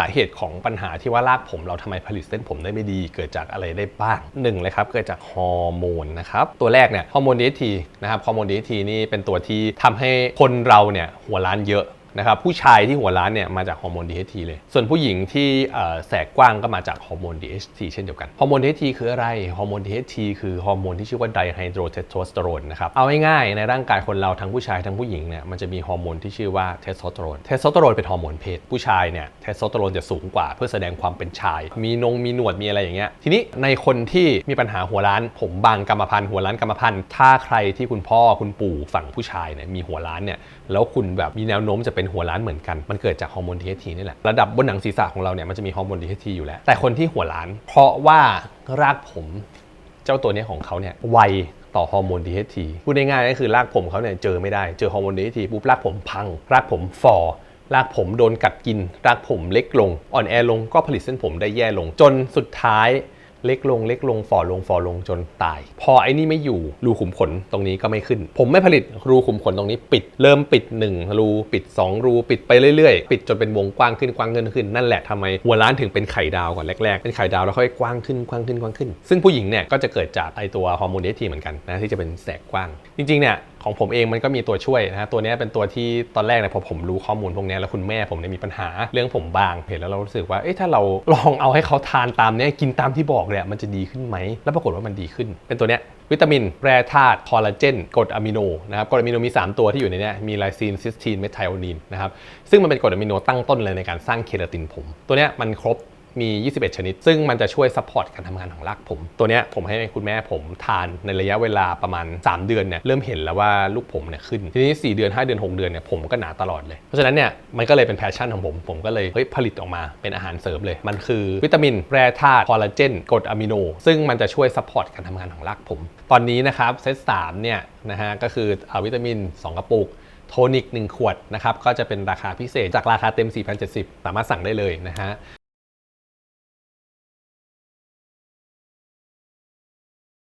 สาเหตุของปัญหาที่ว่ารากผมเราทำไมผลิตเส้นผมได้ไม่ดี เกิดจากอะไรได้บ้างหนึ่งเลยครับเกิดจากฮอร์โมนนะครับตัวแรกเนี่ยฮอร์โมนดีทีนะครับฮอร์โมนดีทีนี่เป็นตัวที่ทำให้คนเราเนี่ยหัวล้านเยอะ นะครับผู้ชายที่หัวล้านเนี่ยมาจากฮอร์โมน DHT เลย ส่วนผู้หญิงที่แสกกว้างก็มาจากฮอร์โมน DHT เช่นเดียวกัน ฮอร์โมน DHT คืออะไร ฮอร์โมน DHT คือฮอร์โมนที่ชื่อว่าไดไฮโดรเทสโทสเตอโรนนะครับ เอาง่ายๆในร่างกายคนเราทั้งผู้ชายทั้งผู้หญิงเนี่ยมันจะมีฮอร์โมนที่ชื่อว่าเทสโทสเตอโรน เทสโทสเตอโรนเป็นฮอร์โมนเพศ ผู้ชายเนี่ยเทสโทสเตอโรนจะสูงกว่าเพื่อแสดงความเป็นชาย มีนงมีหนวดมีอะไรอย่างเงี้ย ทีนี้ในคนที่มีปัญหาหัวล้าน ผมบางกรรมพันธุ์หัวล้านกรรมพันธุ์ถ้าใครที่คุณพ่อคุณปู่ฝั่งผู้ชายเนี่ยมีหัวล้านเนี่ยแล้วคุณแบบมีแนวโน้มจะเป็น็นหัวล้านเหมือนกัน มันเกิดจากฮอร์โมน DHT นี่แหละ ระดับบนหนังศีรษะของเราเนี่ยมันจะมีฮอร์โมน DHT อยู่แล้ว แต่คนที่หัวล้าน เพราะว่ารากผมเจ้าตัวนี้ของเขาเนี่ยไวต่อฮอร์โมน DHT พูดง่ายๆก็คือรากผมเขาเนี่ยเจอไม่ได้ เจอฮอร์โมน DHT ปุ๊บรากผมพัง รากผมฟอรากผมโดนกัดกิน รากผมเล็กลง อ่อนแอลงก็ผลิตเส้นผมได้แย่ลง จนสุดท้าย เล็กลงเล็กลงฝ่อลงฝ่อลงจนตาย พอไอ้นี่ไม่อยู่รูขุมขนตรงนี้ก็ไม่ขึ้น ผมไม่ผลิตรูขุมขนตรงนี้ปิด เริ่มปิด 1 รูปิด 2 รูปิดไปเรื่อยๆ ปิดจนเป็นวงกว้างขึ้นกว้างขึ้นขึ้นนั่นแหละทำไมหัวล้านถึงเป็นไข่ดาวก่อนแรกๆเป็นไข่ดาวแล้วค่อยกว้างขึ้นกว้างขึ้นกว้างขึ้น ซึ่งผู้หญิงเนี่ยก็จะเกิดจากไอตัวฮอร์โมนเอทีเหมือนกันนะที่จะเป็นแสกกว้าง จริงๆเนี่ย ของผมเองมันก็มีตัวช่วยนะฮะตัวนี้เป็นตัวที่ตอนแรกเนี่ยพอผมรู้ข้อมูลพวกนี้แล้วคุณแม่ผมเนี่ยมีปัญหาเรื่องผมบางเห็นแล้วเรารู้สึกว่าเอ๊ะถ้าเราลองเอาให้เขาทานตามเนี้ยกินตามที่บอกเลยอะมันจะดีขึ้นไหม แล้วปรากฏว่ามันดีขึ้น เป็นตัวเนี้ยวิตามิน แร่ธาตุคอลลาเจนกรดอะมิโนนะครับกรดอะมิโนมี 3 ตัวที่อยู่ในนี้มีไลซีนซิสทีนเมทไทโอนีนนะครับซึ่งมันเป็นกรดอะมิโนตั้งต้นเลยในการสร้างเคราตินผม ตัวนี้มันครบ มี 21 ชนิด ซึ่งมันจะช่วยซัพพอร์ตการทำงานของรากผม ตัวเนี้ยผมให้คุณแม่ผมทานในระยะเวลาประมาณ 3 เดือนเนี่ยเริ่มเห็นแล้วว่าลูกผมเนี่ยขึ้น ทีนี้ 4 เดือน 5 เดือน 6 เดือนเนี่ยผมก็หนาตลอดเลย เพราะฉะนั้นเนี่ยมันก็เลยเป็นแพชชั่นของผม ผมก็เลยเฮ้ยผลิตออกมาเป็นอาหารเสริมเลย มันคือวิตามินแร่ธาตุคอลลาเจนกรดอะมิโน ซึ่งมันจะช่วยซัพพอร์ตการทำงานของรากผม ตอนนี้นะครับเซต3เนี่ยนะฮะก็คือเอาวิตามิน 2 กระปุกโทนิก 1 ขวดนะครับก็จะเป็นราคาพิเศษจากราคาเต็ม 4,070 สามารถสั่งได้เลยนะฮะ